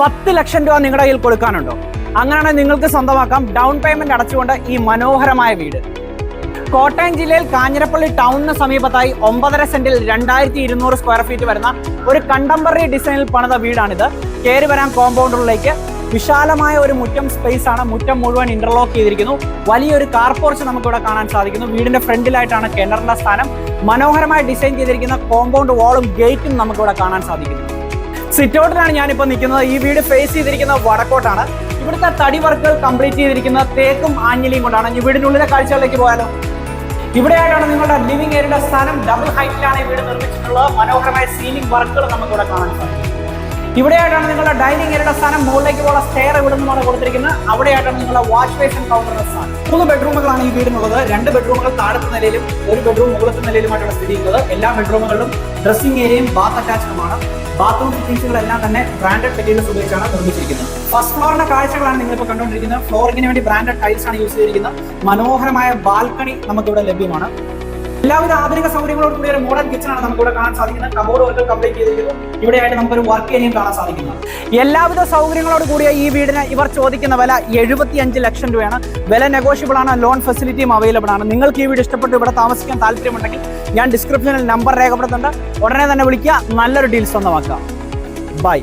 പത്ത് ലക്ഷം രൂപ നിങ്ങളുടെ കയ്യിൽ കൊടുക്കാനുണ്ടോ? അങ്ങനെയാണെങ്കിൽ നിങ്ങൾക്ക് സ്വന്തമാക്കാം. ഡൗൺ പേയ്മെന്റ് അടച്ചുകൊണ്ട് ഈ മനോഹരമായ വീട്. കോട്ടയം ജില്ലയിൽ കാഞ്ഞിരപ്പള്ളി ടൗണിന് സമീപത്തായി ഒമ്പതര സെന്റിൽ രണ്ടായിരത്തി ഇരുന്നൂറ് സ്ക്വയർ ഫീറ്റ് വരുന്ന ഒരു കണ്ടംപററി ഡിസൈനിൽ പണിത വീടാണിത്. കയറി വരാൻ കോമ്പൗണ്ടറിലേക്ക് വിശാലമായ ഒരു മുറ്റം സ്പേസ് ആണ് മുറ്റം മുഴുവൻ ഇന്റർലോക്ക് ചെയ്തിരിക്കുന്നു. വലിയൊരു കാർ പോർച്ച് നമുക്കിവിടെ കാണാൻ സാധിക്കുന്നു. വീടിന്റെ ഫ്രണ്ടിലായിട്ടാണ് കിണറിന്റെ സ്ഥാനം. മനോഹരമായി ഡിസൈൻ ചെയ്തിരിക്കുന്ന കോമ്പൗണ്ട് വാളും ഗേറ്റും നമുക്കിവിടെ കാണാൻ സാധിക്കുന്നു. സിറ്റൗട്ടിലാണ് ഞാനിപ്പോൾ നിൽക്കുന്നത്. ഈ വീട് ഫേസ് ചെയ്തിരിക്കുന്ന വടക്കോട്ടാണ്. ഇവിടുത്തെ തടി വർക്കുകൾ കംപ്ലീറ്റ് ചെയ്തിരിക്കുന്ന തേക്കും ആഞ്ഞിലിയും കൊണ്ടാണ്. ഈ വീടിനുള്ളിലെ കാഴ്ചകളിലേക്ക് പോയാലോ? ഇവിടെയായിട്ടാണ് നിങ്ങളുടെ ലിവിംഗ് ഏരിയയുടെ സ്ഥാനം ഡബിൾ ഹൈറ്റിലാണ് ഈ വീട് നിർമ്മിച്ചിട്ടുള്ളത്. മനോഹരമായ സീലിംഗ് വർക്കുകൾ നമുക്ക് ഇവിടെ കാണാൻ സാധിക്കും. ഇവിടെയായിട്ടാണ് നിങ്ങളുടെ ഡൈനിങ് ഏരിയയുടെ സ്ഥാനം മുകളിലേക്ക് പോകുന്ന സ്റ്റെയർ ഇവിടെ നിന്നാണ് കൊടുത്തിരിക്കുന്നത്. അവിടെയായിട്ടാണ് നിങ്ങളുടെ വാഷ് ബേസിൻ കൗണ്ടറിന്റെ സ്ഥാനം മൂന്ന് ബെഡ്റൂമുകളാണ് ഈ വീടിനുള്ളത്. രണ്ട് ബെഡ്റൂമുകൾ താഴത്തെ നിലയിലും ഒരു ബെഡ്റൂം മുകളിലത്തെ നിലയിലുമായിട്ടാണ് സ്ഥിതി ചെയ്യുന്നത് എല്ലാ ബെഡ്റൂമുകളിലും ഡ്രസ്സിംഗ് ഏരിയയും ബാത്ത് അറ്റാച്ച്ഡുമാണ് ബാത്റൂം ഫിറ്റിംഗ്സുകളെല്ലാം തന്നെ ബ്രാൻഡഡ് മെറ്റീരിയൽസ് ഉപയോഗിച്ചാണ് നിർമ്മിച്ചിരിക്കുന്നത്. ഫസ്റ്റ് ഫ്ലോറിന്റെ കാഴ്ചകളാണ് നിങ്ങളിപ്പോൾ കണ്ടുകൊണ്ടിരിക്കുന്നത്. ഫ്ലോറിങ്ങിന് വേണ്ടി ബ്രാൻഡഡ് ടൈൽസ് ആണ് യൂസ് ചെയ്തിരിക്കുന്നത്. മനോഹരമായ ബാൽക്കണി നമുക്കിവിടെ ലഭ്യമാണ്. എല്ലാവിധ ആധുനിക സൗകര്യങ്ങളോട് കൂടിയ ഒരു മോഡേൺ കിച്ചൺ ആണ് നമുക്കിവിടെ കാണാൻ സാധിക്കുന്നത്. കബോർഡ് വർക്ക് കംപ്ലീറ്റ് ചെയ്തിരിക്കുന്നു. ഇവിടെയായിട്ട് നമുക്കൊരു വർക്ക് ഏരിയയും കാണാൻ സാധിക്കുന്നത് എല്ലാവിധ സൗകര്യങ്ങളോട് കൂടിയ ഈ വീടിന് ഇവർ ചോദിക്കുന്ന വില എഴുപത്തി അഞ്ച് ലക്ഷം രൂപയാണ്. വില നെഗോഷ്യബിൾ ആണ്. ലോൺ ഫെസിലിറ്റിയും അവൈലബിൾ ആണ്. നിങ്ങൾക്ക് ഈ വീട് ഇഷ്ടപ്പെട്ട് ഇവിടെ താമസിക്കാൻ താല്പര്യമുണ്ടെങ്കിൽ ഞാൻ ഡിസ്ക്രിപ്ഷനിൽ നമ്പർ രേഖപ്പെടുത്തുന്നുണ്ട്. ഉടനെ തന്നെ വിളിക്കുക. നല്ലൊരു ഡീൽ സ്വന്തമാക്കുക ബൈ